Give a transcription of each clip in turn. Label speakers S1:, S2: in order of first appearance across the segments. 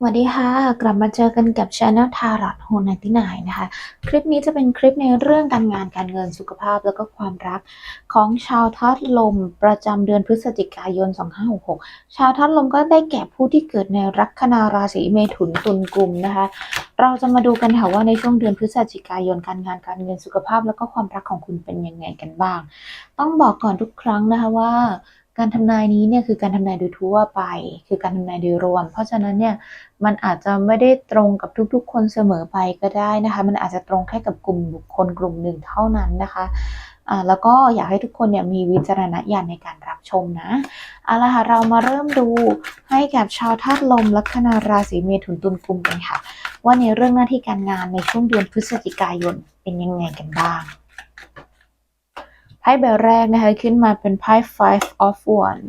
S1: สวัสดีค่ะ กลับมาเจอกันกับช anel ทารอ t โฮนที่ไนนะคะ คลิปนี้จะเป็นคลิปในเรื่องการงานการเงินสุขภาพแล้วก็ความรักของชาวธาตุลมประจำเดือนพฤศจิกายน 2566 ชาวธาตุลมก็ได้แก่ผู้ที่เกิดในลัคนาราศีเมถุนตุลกุมนะคะ เราจะมาดูกันค่ะว่าในช่วงเดือนพฤศจิกายนการงานการเงินสุขภาพแล้วก็ความรักของคุณเป็นยังไงกันบ้าง ต้องบอกก่อนทุกครั้งนะคะว่า การทำนายนี้เนี่ยคือการทำนายโดยทั่วไป คือการทำนายโดยรวม เพราะฉะนั้นเนี่ยมันอาจจะไม่ได้ตรงกับทุกๆ คนเสมอไปก็ได้นะคะ มันอาจจะตรงแค่กับกลุ่มบุคคลกลุ่มหนึ่งเท่านั้นนะคะอ่าแล้วก็อยากให้ทุกคนเนี่ยมีวิจารณญาณในการรับชมนะเอาละค่ะเรามาเริ่มดูให้กับชาวธาตุลมลัคนาราศีเมถุนตุลกุมกันค่ะ ว่าในเรื่องหน้าที่การงานในช่วงเดือนพฤศจิกายนเป็นยังไงกันบ้าง พ่ใบแรกนะคะ ขึ้นมาเป็นไพ่ five of one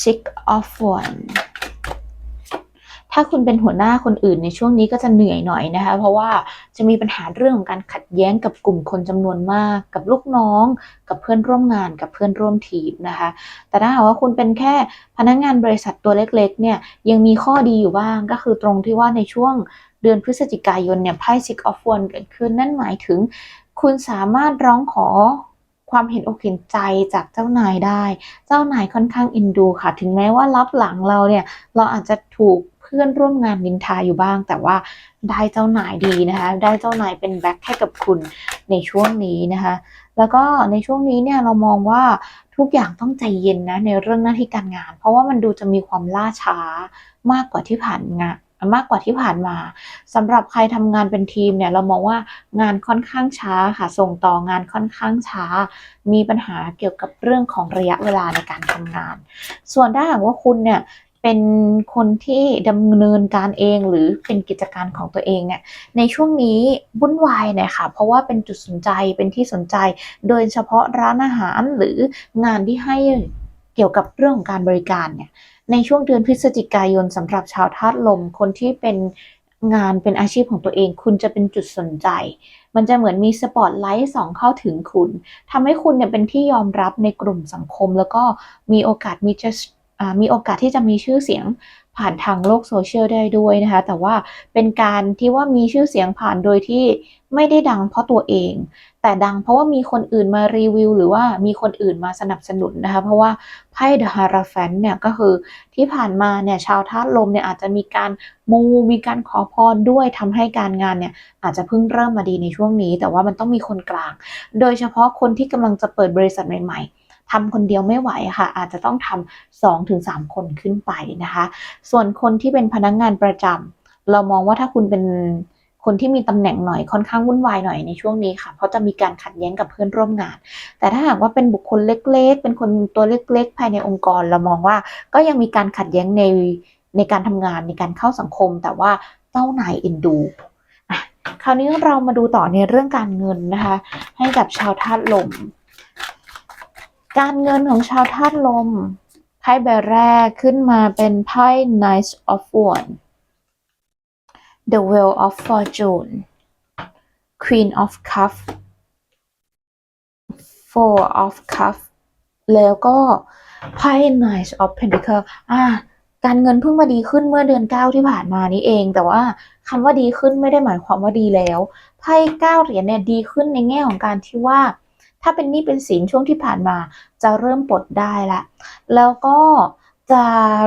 S1: six of one ถ้าคุณเป็นหัวหน้าคนอื่นในช่วงนี้ก็จะเหนื่อยหน่อยนะคะ เพราะว่าจะมีปัญหาเรื่องของการขัดแย้งกับกลุ่มคนจำนวนมาก กับลูกน้อง กับเพื่อนร่วมงาน กับเพื่อนร่วมทีมนะคะ แต่ถ้าหากว่าคุณเป็นแค่พนักงานบริษัทตัวเล็ก ๆ เนี่ยยังมีข้อดีอยู่บ้างก็คือตรงที่ว่าในช่วงเดือนพฤศจิกายนเนี่ยไพ่ six of one เกิดขึ้นนั่นหมายถึง คุณสามารถร้องขอความเห็นอกเห็นใจจากเจ้านายได้ เจ้านายค่อนข้างเอ็นดูค่ะ ถึงแม้ว่ารับหลังเราเนี่ย เราอาจจะถูกเพื่อนร่วมงานนินทาอยู่บ้าง แต่ว่าได้เจ้านายดีนะคะ ได้เจ้านายเป็นแบ็คให้กับคุณในช่วงนี้นะคะ แล้วก็ในช่วงนี้เนี่ยเรามองว่าทุกอย่างต้องใจเย็นนะในเรื่องหน้าที่การงาน เพราะว่ามันดูจะมีความล่าช้ามากกว่าที่ผ่านงาน มากกว่าที่ผ่านมาสำหรับใครทำงานเป็นทีมเนี่ยเรามองว่างานค่อนข้างช้าค่ะส่งต่องานค่อนข้างช้า มีปัญหาเกี่ยวกับเรื่องของระยะเวลาในการทำงาน ส่วนถ้าหากว่าคุณเนี่ยเป็นคนที่ดำเนินการเองหรือเป็นกิจการของตัวเองเนี่ยในช่วงนี้วุ่นวายเนี่ยค่ะเพราะว่าเป็นจุดสนใจเป็นที่สนใจ โดยเฉพาะร้านอาหารหรืองานที่ให้ เกี่ยวกับเรื่องของการบริการเนี่ยในช่วงเดือนพฤศจิกายนสำหรับชาวธาตุลม คนที่เป็นงานเป็นอาชีพของตัวเอง คุณจะเป็นจุดสนใจ มันจะเหมือนมีสปอตไลท์ส่องเข้าถึงคุณทำให้คุณเนี่ยเป็นที่ยอมรับในกลุ่มสังคม แล้วก็มีโอกาสมีจะมีโอกาสที่จะมีชื่อเสียง ผ่านทางโลกโซเชียลได้ด้วยนะคะ แต่ว่าเป็นการที่ว่ามีชื่อเสียงผ่านโดยที่ไม่ได้ดังเพราะตัวเอง แต่ดังเพราะว่ามีคนอื่นมารีวิว หรือว่ามีคนอื่นมาสนับสนุนนะคะ เพราะว่าไพ่เดอะฮาราแฟนเนี่ยก็คือที่ผ่านมาเนี่ยชาวธาตุลมเนี่ยอาจจะมีการมูมีการขอพรด้วยทำให้การงานเนี่ยอาจจะเพิ่งเริ่มมาดีในช่วงนี้ แต่ว่ามันต้องมีคนกลาง โดยเฉพาะคนที่กำลังจะเปิดบริษัทใหม่ๆ ทำคนเดียวไม่ไหวค่ะ อาจจะต้องทำสองถึงสามคนขึ้นไปนะคะ ส่วนคนที่เป็นพนักงงานประจำเรามองว่าถ้าคุณเป็นคนที่มีตำแหน่งหน่อยค่อนข้างวุ่นวายหน่อยในช่วงนี้ค่ะ เพราะจะมีการขัดแย้งกับเพื่อนร่วมงาน แต่ถ้าหากว่าเป็นบุคคลเล็ก ๆ เป็นคนตัวเล็ก ๆ ภายในองค์กร เรามองว่าก็ยังมีการขัดแย้งในในการทำงานในการเข้าสังคม แต่ว่าเจ้านายเอ็นดูคราวนี้เรามาดูต่อในเรื่องการเงินนะคะ ให้กับชาวธาตุลม การเงินของชาวธาตุลม ไพ่ใบแรกขึ้นมาเป็นไพ่ Knight of Wands The Wheel of Fortune Queen of Cup Four of Cup แล้วก็ไพ่ Knight of Pentacles อะการเงินเพิ่งมาดีขึ้นเมื่อเดือนเก้าที่ผ่านมานี้เอง แต่ว่าคำว่าดีขึ้นไม่ได้หมายความว่าดีแล้วไพ่เก้าเหรียญเนี่ยดีขึ้นในแง่ของการที่ว่า ถ้าเป็นหนี้เป็นสินช่วงที่ผ่านมา จะเริ่มปลดได้ละแล้วก็จะ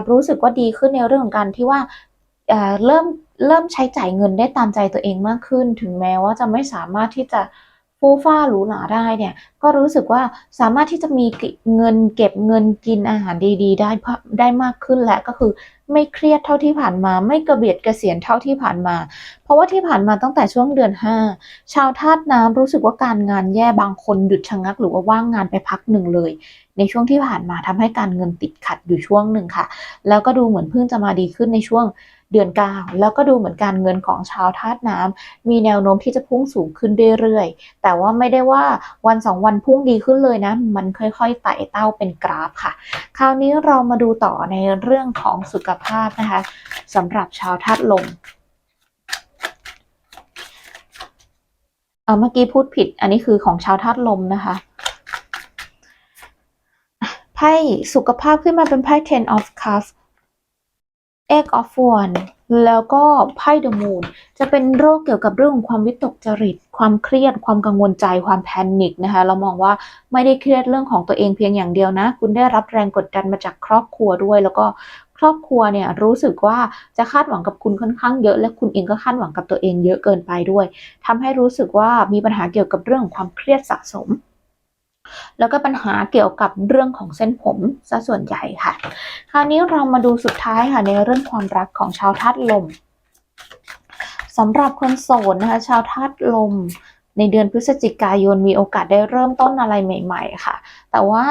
S1: รู้สึกว่าดีขึ้นในเรื่องของการที่ว่าเริ่มเริ่มใช้จ่ายเงินได้ตามใจตัวเองมากขึ้น ถึงแม้ว่าจะไม่สามารถที่จะ ฟู่ฟ้าหรูหราได้เนี่ยก็รู้สึกว่าสามารถที่จะมีเงินเก็บเงินกินอาหารดี ๆ ได้ได้มากขึ้นและก็คือไม่เครียดเท่าที่ผ่านมา ไม่กระเบียดกระเสียนเท่าที่ผ่านมา เพราะว่าที่ผ่านมาตั้งแต่ช่วงเดือน 5 ชาวธาตุน้ำรู้สึกว่าการงานแย่บางคนหยุดชะงัก หรือว่าว่างงานไปพักหนึ่งเลย ในช่วงที่ผ่านมาทำให้การเงินติดขัดอยู่ช่วงหนึ่งค่ะ แล้วก็ดูเหมือนเพิ่งจะมาดีขึ้นในช่วง เดือน 9 แล้วก็ดูเหมือนการเงินของชาวธาตุน้ำมีแนวโน้มที่จะพุ่งสูงขึ้นเรื่อยๆ แต่ว่าไม่ได้ว่าวันสองวันพุ่งดีขึ้นเลยนะ มันค่อยๆไต่เต้าเป็นกราฟค่ะ คราวนี้เรามาดูต่อในเรื่องของสุขภาพนะคะสำหรับชาวธาตุลมเอาเมื่อกี้พูดผิด อันนี้คือของชาวธาตุลมนะคะไพ่สุขภาพขึ้นมาเป็นไพ่ ten of cups Egg of Wands แล้วก็ไพ่ The Moon จะเป็นโรคเกี่ยวกับเรื่องของความวิตกจริต ความเครียด ความกังวลใจ ความแพนิคนะคะ เรามองว่าไม่ได้เครียดเรื่องของตัวเองเพียงอย่างเดียวนะ คุณได้รับแรงกดดันมาจากครอบครัวด้วย แล้วก็ครอบครัวเนี่ยรู้สึกว่าจะคาดหวังกับคุณค่อนข้างเยอะ และคุณเองก็คาดหวังกับตัวเองเยอะเกินไปด้วยทำให้รู้สึกว่ามีปัญหาเกี่ยวกับเรื่องของความเครียดสะสม แล้วก็ปัญหาเกี่ยวกับเรื่องของเส้นผมซะส่วนใหญ่ค่ะ คราวนี้เรามาดูสุดท้ายค่ะในเรื่องความรักของชาวธาตุลมสำหรับคนโสดนะคะ ชาวธาตุลมในเดือนพฤศจิกายนมีโอกาสได้เริ่มต้นอะไรใหม่ ๆ ค่ะ แต่ว่า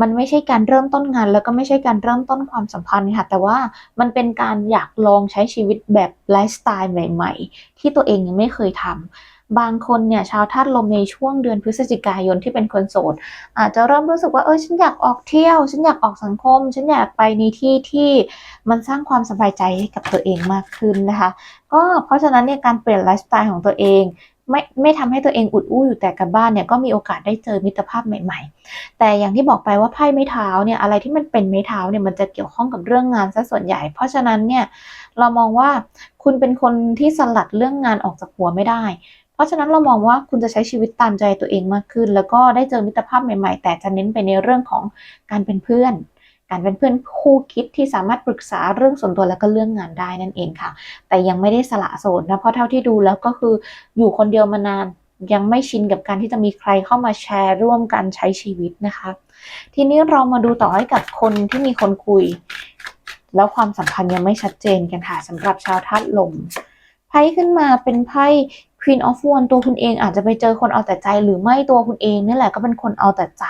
S1: มันไม่ใช่การเริ่มต้นงาน แล้วก็ไม่ใช่การเริ่มต้นความสัมพันธ์ค่ะ แต่ว่ามันเป็นการอยากลองใช้ชีวิตแบบไลฟ์สไตล์ใหม่ ๆ ที่ตัวเองยังไม่เคยทำ บางคนเนี่ยชาวธาตุลมในช่วงเดือนพฤศจิกายนที่เป็นคนโสด อาจจะเริ่มรู้สึกว่าเออฉันอยากออกเที่ยว ฉันอยากออกสังคม ฉันอยากไปในที่ที่มันสร้างความสบายใจให้กับตัวเองมากขึ้นนะคะ ก็เพราะฉะนั้นเนี่ยการเปลี่ยนไลฟ์สไตล์ของตัวเองไม่ไม่ทำให้ตัวเองอุดอู้อยู่แต่กับบ้านเนี่ยก็มีโอกาสได้เจอมิตรภาพใหม่ ๆ แต่อย่างที่บอกไปว่าไพ่ไม้เท้าเนี่ยอะไรที่มันเป็นไม้เท้าเนี่ยมันจะเกี่ยวข้องกับเรื่องงานซะส่วนใหญ่ เพราะฉะนั้นเนี่ยเรามองว่าคุณเป็นคนที่สลัดเรื่องงานออกจากหัวไม่ได้ เพราะฉะนั้นเรามองว่าคุณจะใช้ชีวิตตามใจตัวเองมากขึ้น แล้วก็ได้เจอมิตรภาพใหม่ ๆ แต่จะเน้นไปในเรื่องของการเป็นเพื่อน การเป็นเพื่อนคู่คิดที่สามารถปรึกษาเรื่องส่วนตัวแล้วก็เรื่องงานได้นั่นเองค่ะ แต่ยังไม่ได้สละโสดนะเพราะเท่าที่ดูแล้วก็คืออยู่คนเดียวมานานยังไม่ชินกับการที่จะมีใครเข้ามาแชร์ร่วมกันใช้ชีวิตนะคะ ทีนี้เรามาดูต่อให้กับคนที่มีคนคุย แล้วความสัมพันธ์ยังไม่ชัดเจนกันค่ะสำหรับชาวธาตุลมไพ่ขึ้นมาเป็นไพ่ Queen of Wands ตัวคุณเองอาจจะไปเจอคนเอาแต่ใจ หรือไม่ตัวคุณเองนี่แหละก็เป็นคนเอาแต่ใจ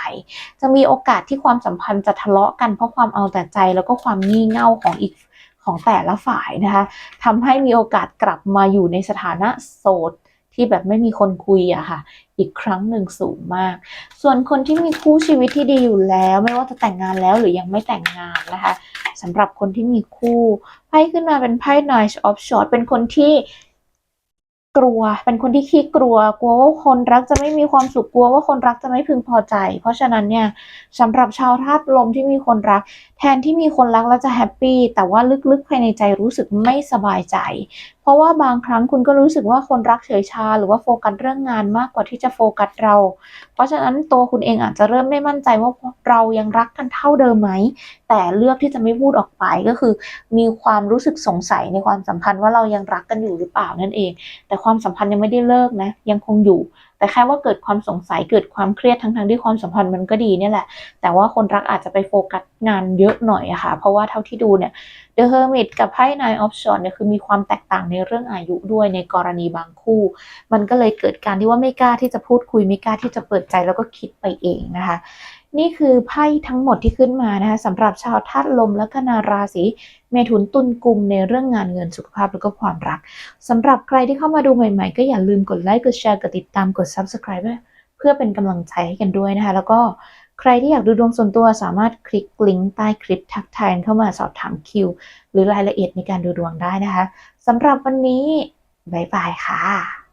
S1: จะมีโอกาสที่ความสัมพันธ์จะทะเลาะกันเพราะความเอาแต่ใจ แล้วก็ความงี่เง่าของอีกของแต่ละฝ่ายนะคะทำให้มีโอกาสกลับมาอยู่ในสถานะโสดที่แบบไม่มีคนคุยอะค่ะ อีกครั้งหนึ่งสูงมาก ส่วนคนที่มีคู่ชีวิตที่ดีอยู่แล้ว ไม่ว่าจะแต่งงานแล้วหรือยังไม่แต่งงานนะคะสำหรับคนที่มีคู่ไพ่ขึ้นมาเป็นไพ่ Knight of Swords เป็นคนที่ กลัว เป็นคนที่ขี้กลัว กลัวว่าคนรักจะไม่มีความสุข กลัวว่าคนรักจะไม่พึงพอใจ เพราะฉะนั้นเนี่ยสำหรับชาวธาตุลมที่มีคนรัก แทนที่มีคนรักแล้วจะแฮปปี้ แต่ว่าลึกๆภายในใจรู้สึกไม่สบายใจ เพราะว่าบางครั้งคุณก็รู้สึกว่าคนรักเฉยชา หรือว่าโฟกัสเรื่องงานมากกว่าที่จะโฟกัสเรา เพราะฉะนั้นตัวคุณเองอาจจะเริ่มไม่มั่นใจว่าเรายังรักกันเท่าเดิมไหม แต่เลือกที่จะไม่พูดออกไปก็คือ มีความรู้สึกสงสัยในความสัมพันธ์ว่าเรายังรักกันอยู่หรือเปล่านั่นเอง แต่ความสัมพันธ์ยังไม่ได้เลิกนะ ยังคงอยู่แต่แค่ว่าเกิดความสงสัยเกิดความเครียดทั้งๆที่ความสัมพันธ์มันก็ดีเนี่ยแหละ แต่ว่าคนรักอาจจะไปโฟกัสงานเยอะหน่อยอะค่ะ เพราะว่าเท่าที่ดูเนี่ย The Hermit กับไพ่ Nine of Swords เนี่ยคือมีความแตกต่างในเรื่องอายุด้วยในกรณีบางคู่ มันก็เลยเกิดการที่ว่าไม่กล้าที่จะพูดคุยไม่กล้าที่จะเปิดใจแล้วก็คิดไปเองนะคะ นี่คือไพ่ทั้งหมดที่ขึ้นมานะคะสำหรับชาวธาตุลมและก็นาราศีเมถุนตุลกุมในเรื่องงานเงินสุขภาพแล้วก็ความรักสำหรับใครที่เข้ามาดูใหม่ๆ ก็อย่าลืมกดไลค์กดแชร์กดติดตามกด Subscribe เพื่อเป็นกำลังใจให้กันด้วยนะคะ แล้วก็ใครที่อยากดูดวงส่วนตัวสามารถคลิกลิงก์ใต้คลิปทักทายเข้ามาสอบถามคิว หรือรายละเอียดในการดูดวงได้นะคะสำหรับวันนี้บ๊ายบายค่ะ